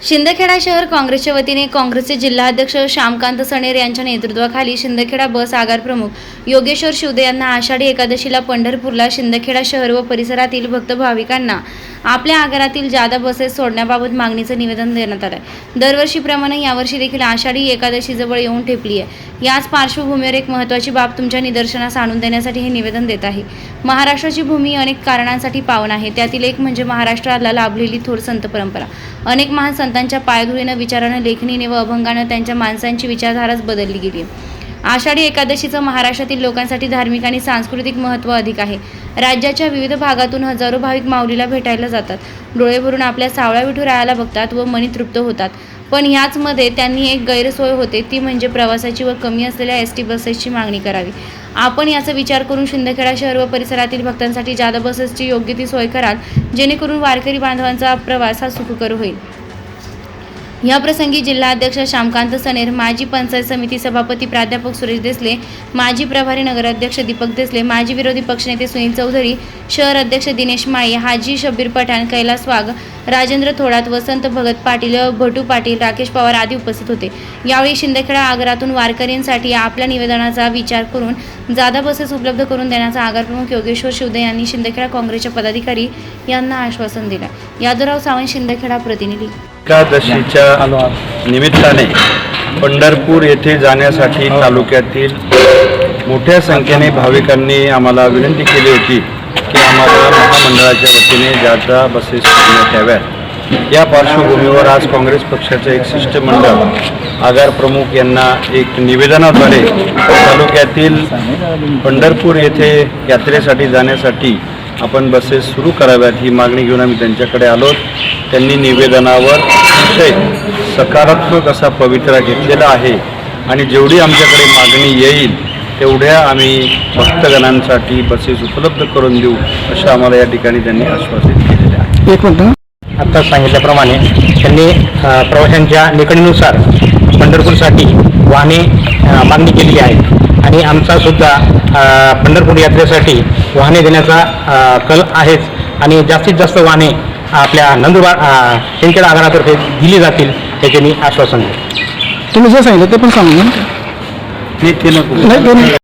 शिंदखेडा शहर काँग्रेसच्या वतीने काँग्रेसचे जिल्हाध्यक्ष श्यामकांत सणेर यांच्या नेतृत्वाखाली शिंदखेडा बस आगार प्रमुख योगेश्वर शिवदे यांना आषाढी एकादशीला पंढरपूरला शिंदखेडा शहर व परिसरातील भक्त भाविकांना आपल्या आगारातील जादा बसेस सोडण्याबाबत मागणीचं निवेदन देण्यात आलं आहे दरवर्षीप्रमाणे यावर्षी देखील आषाढी एकादशी जवळ येऊन ठेपली आहे याच पार्श्वभूमीवर एक महत्त्वाची बाब तुमच्या निदर्शनास आणून देण्यासाठी हे निवेदन देत आहे. महाराष्ट्राची भूमी अनेक कारणांसाठी पावन आहे. त्यातील एक म्हणजे महाराष्ट्राला लाभलेली थोर संत परंपरा. अनेक महान संतांच्या पायधुळीनं विचारानं लेखणीने व अभंगानं त्यांच्या माणसांची विचारधाराच बदलली गेली. आषाढी एकादशीचं महाराष्ट्रातील लोकांसाठी धार्मिक आणि सांस्कृतिक महत्त्व अधिक आहे. राज्याच्या विविध भागातून हजारो भाविक माऊलीला भेटायला जातात. डोळे भरून आपल्या सावळ्या विठुरायाला बघतात व मनी तृप्त होतात. पण ह्याचमध्ये त्यांनी एक गैरसोय होते ती म्हणजे प्रवासाची व कमी असलेल्या एस टी बसेसची मागणी करावी. आपण याचा विचार करून शिंदखेडा शहर व परिसरातील भक्तांसाठी जादा बसेसची योग्य ती सोय कराल जेणेकरून वारकरी बांधवांचा प्रवास हा सुखकर होईल. याप्रसंगी जिल्हाध्यक्ष श्यामकांत सनेर माजी पंचायत समिती सभापती प्राध्यापक सुरेश देसले माजी प्रभारी नगराध्यक्ष दीपक देसले माजी विरोधी पक्षनेते सुनील चौधरी शहर अध्यक्ष दिनेश माळी हाजी शब्बीर पठाण कैलास वाघ राजेंद्र थोडात वसंत भगत पाटील भटू पाटील राकेश पवार आदी उपस्थित होते. यावेळी शिंदखेडा आगारातून वारकऱ्यांसाठी आपल्या निवेदनाचा विचार करून जादा बसेस उपलब्ध करून देण्याचा आगार प्रमुख योगेश्वर शिवदे यांनी शिंदखेडा काँग्रेसच्या पदाधिकारी यांना आश्वासन दिलं. यादवराव सावंत शिंदखेडा प्रतिनिधी. एकादशीच्या निमित्ताने पंढरपूर येथे जाण्यासाठी तालुक्यातील मोठ्या संख्येने भाविकांनी आम्हाला विनंती केली होती की आम्हाला महामंडळाच्या वतीने जादा बसेस देण्यात याव्यात या पार्श्वभूमीवर आज काँग्रेस पक्षाचं एक शिष्टमंडळ आगार प्रमुख यांना एक निवेदनाद्वारे तालुक्यातील पंढरपूर येथे यात्रेसाठी जाण्यासाठी आपण बसेस सुरू कराव्यात ही मागणी घेऊन आम्ही त्यांच्याकडे आलो. त्यांनी निवेदनावर अतिशय सकारात्मक असा पवित्रा घेतलेला आहे. आणि जेवढी आमच्याकडे मागणी येईल तेवढ्या आम्ही भक्तगणांसाठी बसेस उपलब्ध करून देऊ असं आम्हाला या ठिकाणी त्यांनी आश्वासित केलेले आहे. एक मिनिट आत्ता सांगितल्याप्रमाणे त्यांनी प्रवाशांच्या निकडीनुसार पंढरपूरसाठी वाहने मागणी केलेली आहे आणि आमचा सुद्धा पंढरपूर यात्रेसाठी वाहने देण्याचा कल आहेच. आणि जास्तीत जास्त वाहने आपल्या नंदुरबार अ, शिंदखेडा आगारातर्फे दिली जातील याचे मी आश्वासन देतो. तुम्ही जे सांगितलं ते पण सांगून. नाही ते नको